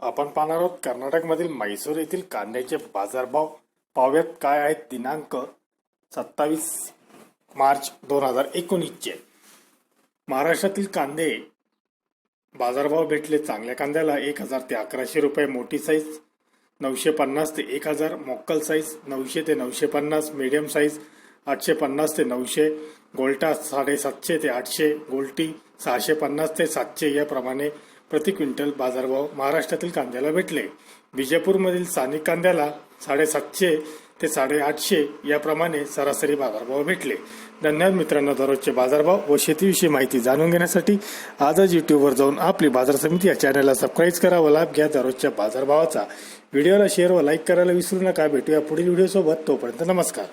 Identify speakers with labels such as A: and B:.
A: आपण पाहणार आहोत कर्नाटकमधील म्हैसूर येथील कांद्याचे बाजारभाव. पाव्यात काय आहेत दिनांक सत्तावीस मार्च दोन हजार एकोणीसचे. महाराष्ट्रातील कांदे बाजारभाव भेटले चांगल्या कांद्याला एक हजार ते अकराशे रुपये मोठी साईज नऊशे पन्नास ते एक हजार मोक्कल साईज नऊशे ते नऊशे पन्नास मीडियम साईज आठशे पन्नास ते नऊशे गोल्टा साडेसातशे ते आठशे गोल्टी सहाशे पन्नास ते सातशे याप्रमाणे प्रति क्विंटल बाजारभाव महाराष्ट्रातील कांद्याला भेटले. विजयपूरमधील स्थानिक कांद्याला साडेसातशे ते साडेआठशे याप्रमाणे सरासरी बाजारभाव भेटले. धन्यवाद मित्रांनो दररोजचे बाजारभाव व शेतीविषयी माहिती जाणून घेण्यासाठी आजच युट्यूबवर जाऊन आपली बाजार समिती या चॅनलला सबस्क्राईब करा व लाभ घ्या दररोजच्या बाजारभावाचा. व्हिडिओला शेअर व लाईक करायला विसरू नका. भेटूया पुढील व्हिडिओसोबत तोपर्यंत नमस्कार.